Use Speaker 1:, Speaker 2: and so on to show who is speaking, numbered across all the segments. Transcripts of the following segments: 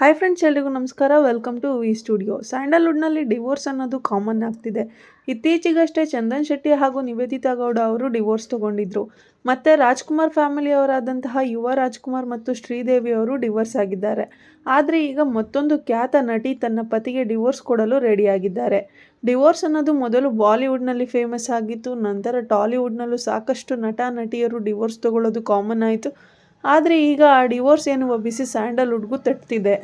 Speaker 1: Hi friends ಎಲ್ರಿಗೂ ನಮಸ್ಕಾರ. Welcome to V studio ಸ್ಯಾಂಡಲ್ವುಡ್ನಲ್ಲಿ ಡಿವೋರ್ಸ್ ಅನ್ನೋದು ಕಾಮನ್ ಆಗ್ತಿದೆ. ಇತ್ತೀಚೆಗಷ್ಟೇ ಚಂದನ್ ಶೆಟ್ಟಿ ಹಾಗೂ ನಿವೇದಿತಾ ಗೌಡ ಅವರು ಡಿವೋರ್ಸ್ ತಗೊಂಡಿದ್ರು. ಮತ್ತೆ ರಾಜ್ಕುಮಾರ್ ಫ್ಯಾಮಿಲಿಯವರಾದಂತಹ ಯುವ ರಾಜ್ಕುಮಾರ್ ಮತ್ತು ಶ್ರೀದೇವಿ ಅವರು ಡಿವೋರ್ಸ್ ಆಗಿದ್ದಾರೆ. ಆದರೆ ಈಗ ಮತ್ತೊಂದು ಖ್ಯಾತ ನಟಿ ತನ್ನ ಪತಿಗೆ ಡಿವೋರ್ಸ್ ಕೊಡಲು ರೆಡಿಯಾಗಿದ್ದಾರೆ ಡಿವೋರ್ಸ್ ಅನ್ನೋದು ಮೊದಲು ಬಾಲಿವುಡ್ನಲ್ಲಿ ಫೇಮಸ್ ಆಗಿತ್ತು, ನಂತರ ಟಾಲಿವುಡ್ನಲ್ಲೂ ಸಾಕಷ್ಟು ನಟ, ನಟಿಯರು ಡಿವೋರ್ಸ್ ತಗೊಳ್ಳೋದು ಕಾಮನ್ ಆಯಿತು. ಆದರೆ ಈಗ ಆ ಡಿವೋರ್ಸ್ ಎನ್ನುವ ಬಿಸಿ ಸ್ಯಾಂಡಲ್ವುಡ್ಗೂ ತಟ್ತಿದೆ.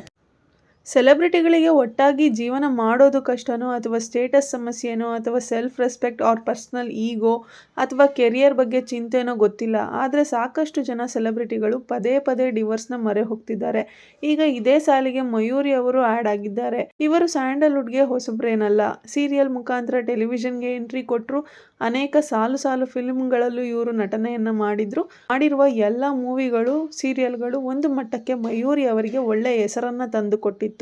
Speaker 1: ಸೆಲೆಬ್ರಿಟಿಗಳಿಗೆ ಒಟ್ಟಾಗಿ ಜೀವನ ಮಾಡೋದು ಕಷ್ಟನೋ ಅಥವಾ ಸ್ಟೇಟಸ್ ಸಮಸ್ಯೆನೋ ಅಥವಾ self respect or personal ego ಅಥವಾ ಕೆರಿಯರ್ ಬಗ್ಗೆ ಚಿಂತೆನೋ ಗೊತ್ತಿಲ್ಲ. ಆದರೆ ಸಾಕಷ್ಟು ಜನ ಸೆಲೆಬ್ರಿಟಿಗಳು ಪದೇ ಪದೇ ಡಿವೋರ್ಸ್ನ ಮರೆ ಹೋಗ್ತಿದ್ದಾರೆ. ಈಗ ಇದೇ ಸಾಲಿಗೆ ಮಯೂರಿ ಅವರು ಆ್ಯಡ್ ಆಗಿದ್ದಾರೆ. ಇವರು ಸ್ಯಾಂಡಲ್ವುಡ್ಗೆ ಹೊಸಬ್ರೇನಲ್ಲ. ಸೀರಿಯಲ್ ಮುಖಾಂತರ ಟೆಲಿವಿಷನ್ಗೆ ಎಂಟ್ರಿ ಕೊಟ್ಟರು ಅನೇಕ ಸಾಲು ಸಾಲು ಫಿಲ್ಮ್ಗಳಲ್ಲೂ ಇವರು ನಟನೆಯನ್ನು ಮಾಡಿದ್ರು. ಮಾಡಿರುವ ಎಲ್ಲ ಮೂವಿಗಳು ಸೀರಿಯಲ್ಗಳು ಒಂದು ಮಟ್ಟಕ್ಕೆ ಮಯೂರಿ ಅವರಿಗೆ ಒಳ್ಳೆಯ ಹೆಸರನ್ನು ತಂದುಕೊಟ್ಟಿತ್ತು.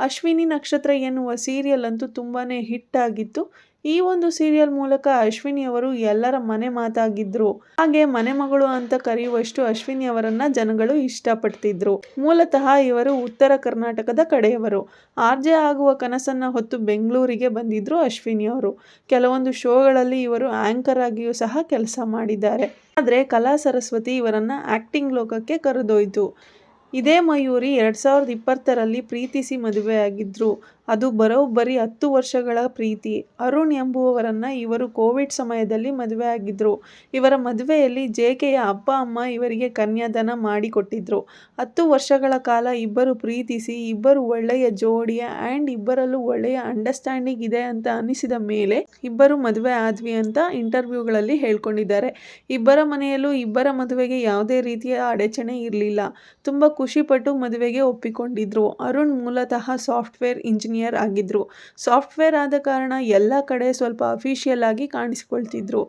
Speaker 1: ಅಶ್ವಿನಿ ನಕ್ಷತ್ರ ಎನ್ನುವ ಸೀರಿಯಲ್ ಅಂತೂ ತುಂಬಾ ಹಿಟ್ ಆಗಿತ್ತು. ಈ ಒಂದು ಸೀರಿಯಲ್ ಮೂಲಕ ಅಶ್ವಿನಿ ಅವರು ಎಲ್ಲರ ಮನೆ ಮಾತಾಗಿದ್ರು. ಹಾಗೆ ಮನೆ ಮಗಳು ಅಂತ ಕರೆಯುವಷ್ಟು ಅಶ್ವಿನಿ ಅವರನ್ನ ಜನಗಳು ಇಷ್ಟಪಡ್ತಿದ್ರು. ಮೂಲತಃ ಇವರು ಉತ್ತರ ಕರ್ನಾಟಕದ ಕಡೆಯವರು. ಆರ್ಜೆ ಆಗುವ ಕನಸನ್ನ ಹೊತ್ತು ಬೆಂಗಳೂರಿಗೆ ಬಂದಿದ್ರು ಅಶ್ವಿನಿ ಅವರು. ಕೆಲವೊಂದು ಶೋಗಳಲ್ಲಿ ಇವರು ಆಂಕರ್ ಆಗಿಯೂ ಸಹ ಕೆಲಸ ಮಾಡಿದ್ದಾರೆ. ಆದರೆ ಕಲಾ ಸರಸ್ವತಿ ಇವರನ್ನ ಆಕ್ಟಿಂಗ್ ಲೋಕಕ್ಕೆ ಕರೆದೊಯ್ತು ಇದೇ ಮಯೂರಿ ಎರಡು ಸಾವಿರದ ಇಪ್ಪತ್ತರಲ್ಲಿ ಪ್ರೀತಿಸಿ ಮದುವೆಯಾಗಿದ್ದರು ಅದು ಬರೋಬ್ಬರಿ ಹತ್ತು ವರ್ಷಗಳ ಪ್ರೀತಿ. ಅರುಣ್ ಎಂಬುವವರನ್ನು ಇವರು ಕೋವಿಡ್ ಸಮಯದಲ್ಲಿ ಮದುವೆಯಾಗಿದ್ದರು ಇವರ ಮದುವೆಯಲ್ಲಿ ಜೆ ಕೆಯ ಅಪ್ಪ, ಅಮ್ಮ ಇವರಿಗೆ ಕನ್ಯಾದಾನ ಮಾಡಿಕೊಟ್ಟಿದ್ರು. ಹತ್ತು ವರ್ಷಗಳ ಕಾಲ ಇಬ್ಬರು ಪ್ರೀತಿಸಿ, ಇಬ್ಬರು ಒಳ್ಳೆಯ ಜೋಡಿ ಆ್ಯಂಡ್ ಇಬ್ಬರಲ್ಲೂ ಒಳ್ಳೆಯ ಅಂಡರ್ಸ್ಟ್ಯಾಂಡಿಂಗ್ ಇದೆ ಅಂತ ಅನಿಸಿದ ಮೇಲೆ ಇಬ್ಬರು ಮದುವೆ ಆದ್ವಿ ಅಂತ ಇಂಟರ್ವ್ಯೂಗಳಲ್ಲಿ ಹೇಳ್ಕೊಂಡಿದ್ದಾರೆ. ಇಬ್ಬರ ಮನೆಯಲ್ಲೂ ಇಬ್ಬರ ಮದುವೆಗೆ ಯಾವುದೇ ರೀತಿಯ ಅಡಚಣೆ ಇರಲಿಲ್ಲ. ತುಂಬ ಖುಷಿಪಟ್ಟು ಮದುವೆಗೆ ಒಪ್ಪಿಕೊಂಡಿದ್ರು. ಅರುಣ್ ಮೂಲತಃ ಸಾಫ್ಟ್ವೇರ್ ಇಂಜಿನಿಯರ್ ಆಗಿದ್ರು. ಸಾಫ್ಟ್ವೇರ್ ಆದ ಕಾರಣ ಎಲ್ಲ ಕಡೆ ಸ್ವಲ್ಪ ಅಫಿಷಿಯಲ್ ಆಗಿ ಕಾಣಿಸಿಕೊಳ್ತಿದ್ರು.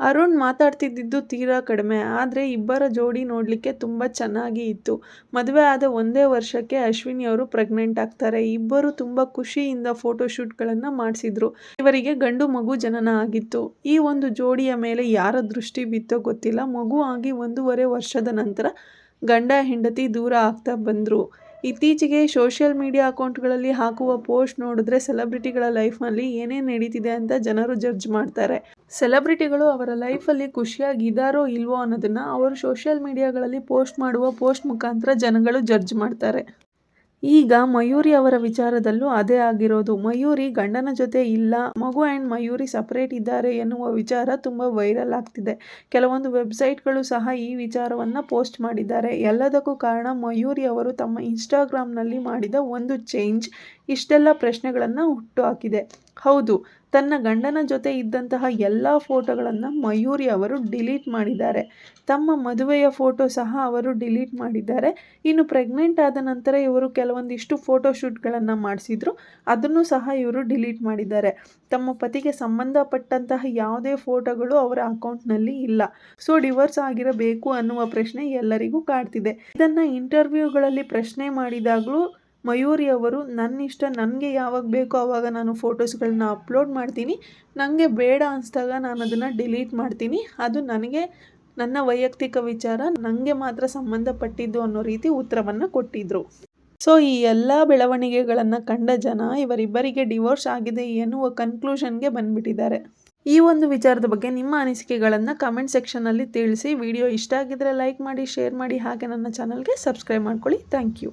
Speaker 1: ಅರುಣ್ ಮಾತಾಡ್ತಿದ್ದಿದ್ದು ತೀರಾ ಕಡಿಮೆ, ಆದರೆ ಇಬ್ಬರ ಜೋಡಿ ನೋಡಲಿಕ್ಕೆ ತುಂಬ ಚೆನ್ನಾಗಿ ಇತ್ತು. ಮದುವೆ ಆದ ಒಂದೇ ವರ್ಷಕ್ಕೆ ಅಶ್ವಿನಿ ಅವರು ಪ್ರೆಗ್ನೆಂಟ್ ಆಗ್ತಾರೆ. ಇಬ್ಬರು ತುಂಬ ಖುಷಿಯಿಂದ ಫೋಟೋಶೂಟ್ಗಳನ್ನು ಮಾಡಿಸಿದ್ರು. ಇವರಿಗೆ ಗಂಡು ಮಗು ಜನನ ಆಗಿತ್ತು. ಈ ಒಂದು ಜೋಡಿಯ ಮೇಲೆ ಯಾರ ದೃಷ್ಟಿ ಬಿತ್ತೋ ಗೊತ್ತಿಲ್ಲ. ಮಗು ಆಗಿ ಒಂದೂವರೆ ವರ್ಷದ ನಂತರ ಗಂಡ ಹೆಂಡತಿ ದೂರ ಆಗ್ತಾ ಬಂದರು. ಇತ್ತೀಚೆಗೆ ಸೋಷಿಯಲ್ ಮೀಡಿಯಾ ಅಕೌಂಟ್ಗಳಲ್ಲಿ ಹಾಕುವ ಪೋಸ್ಟ್ ನೋಡಿದ್ರೆ ಸೆಲೆಬ್ರಿಟಿಗಳ ಲೈಫ್ನಲ್ಲಿ ಏನೇನು ನಡೀತಿದೆ ಅಂತ ಜನರು ಜಡ್ಜ್ ಮಾಡ್ತಾರೆ. ಸೆಲೆಬ್ರಿಟಿಗಳು ಅವರ ಲೈಫಲ್ಲಿ ಖುಷಿಯಾಗಿದ್ದಾರೋ ಇಲ್ವೋ ಅನ್ನೋದನ್ನು ಅವರು ಸೋಷಿಯಲ್ ಮೀಡಿಯಾಗಳಲ್ಲಿ ಪೋಸ್ಟ್ ಮಾಡುವ ಪೋಸ್ಟ್ ಮುಖಾಂತರ ಜನಗಳು ಜಡ್ಜ್ ಮಾಡ್ತಾರೆ. ಈಗ ಮಯೂರಿ ಅವರ ವಿಚಾರದಲ್ಲೂ ಅದೇ ಆಗಿರೋದು. ಮಯೂರಿ ಗಂಡನ ಜೊತೆ ಇಲ್ಲ, ಮಗು ಆ್ಯಂಡ್ ಮಯೂರಿ ಸಪ್ರೇಟ್ ಇದ್ದಾರೆ ಎನ್ನುವ ವಿಚಾರ ತುಂಬ ವೈರಲ್ ಆಗ್ತಿದೆ. ಕೆಲವೊಂದು ವೆಬ್ಸೈಟ್ಗಳು ಸಹ ಈ ವಿಚಾರವನ್ನು ಪೋಸ್ಟ್ ಮಾಡಿದ್ದಾರೆ. ಎಲ್ಲದಕ್ಕೂ ಕಾರಣ ಮಯೂರಿ ಅವರು ತಮ್ಮ ಇನ್ಸ್ಟಾಗ್ರಾಮ್ನಲ್ಲಿ ಮಾಡಿದ ಒಂದು ಚೇಂಜ್ ಇಷ್ಟೆಲ್ಲ ಪ್ರಶ್ನೆಗಳನ್ನು ಹುಟ್ಟುಹಾಕಿದೆ ಹೌದು, ತನ್ನ ಗಂಡನ ಜೊತೆ ಇದ್ದಂತಹ ಎಲ್ಲ ಫೋಟೋಗಳನ್ನು ಮಯೂರಿ ಅವರು ಡಿಲೀಟ್ ಮಾಡಿದ್ದಾರೆ. ತಮ್ಮ ಮದುವೆಯ ಫೋಟೋ ಸಹ ಅವರು ಡಿಲೀಟ್ ಮಾಡಿದ್ದಾರೆ. ಇನ್ನು ಪ್ರೆಗ್ನೆಂಟ್ ಆದ ನಂತರ ಇವರು ಕೆಲವೊಂದಿಷ್ಟು ಫೋಟೋಶೂಟ್ಗಳನ್ನು ಮಾಡಿಸಿದ್ರು. ಅದನ್ನು ಸಹ ಇವರು ಡಿಲೀಟ್ ಮಾಡಿದ್ದಾರೆ. ತಮ್ಮ ಪತಿಗೆ ಸಂಬಂಧಪಟ್ಟಂತಹ ಯಾವುದೇ ಫೋಟೋಗಳು ಅವರ ಅಕೌಂಟ್ನಲ್ಲಿ ಇಲ್ಲ. ಸೊ, ಡಿವೋರ್ಸ್ ಆಗಿರಬೇಕು ಅನ್ನುವ ಪ್ರಶ್ನೆ ಎಲ್ಲರಿಗೂ ಕಾಡ್ತಿದೆ. ಇದನ್ನು ಇಂಟರ್ವ್ಯೂಗಳಲ್ಲಿ ಪ್ರಶ್ನೆ ಮಾಡಿದಾಗಲೂ ಮಯೂರಿ ಅವರು ನನ್ನ ಇಷ್ಟ ನನಗೆ ಯಾವಾಗ ಬೇಕೋ ಆವಾಗ ನಾನು ಫೋಟೋಸ್ಗಳನ್ನ ಅಪ್ಲೋಡ್ ಮಾಡ್ತೀನಿ. ನನಗೆ ಬೇಡ ಅನಿಸ್ದಾಗ ನಾನು ಅದನ್ನು ಡಿಲೀಟ್ ಮಾಡ್ತೀನಿ. ಅದು ನನಗೆ, ನನ್ನ ವೈಯಕ್ತಿಕ ವಿಚಾರ ನನಗೆ ಮಾತ್ರ ಸಂಬಂಧಪಟ್ಟಿದ್ದು ಅನ್ನೋ ರೀತಿ ಉತ್ತರವನ್ನು ಕೊಟ್ಟಿದ್ದರು ಸೊ, ಈ ಎಲ್ಲ ಬೆಳವಣಿಗೆಗಳನ್ನು ಕಂಡ ಜನ ಇವರಿಬ್ಬರಿಗೆ ಡಿವೋರ್ಸ್ ಆಗಿದೆ ಎನ್ನುವ ಕನ್ಕ್ಲೂಷನ್ಗೆ ಬಂದ್ಬಿಟ್ಟಿದ್ದಾರೆ. ಈ ಒಂದು ವಿಚಾರದ ಬಗ್ಗೆ ನಿಮ್ಮ ಅನಿಸಿಕೆಗಳನ್ನು ಕಮೆಂಟ್ ಸೆಕ್ಷನಲ್ಲಿ ತಿಳಿಸಿ. ವಿಡಿಯೋ ಇಷ್ಟ ಆಗಿದ್ರೆ ಲೈಕ್ ಮಾಡಿ, ಶೇರ್ ಮಾಡಿ, ಹಾಗೆ ನನ್ನ ಚಾನಲ್ಗೆ ಸಬ್ಸ್ಕ್ರೈಬ್ ಮಾಡ್ಕೊಳ್ಳಿ. Thank you.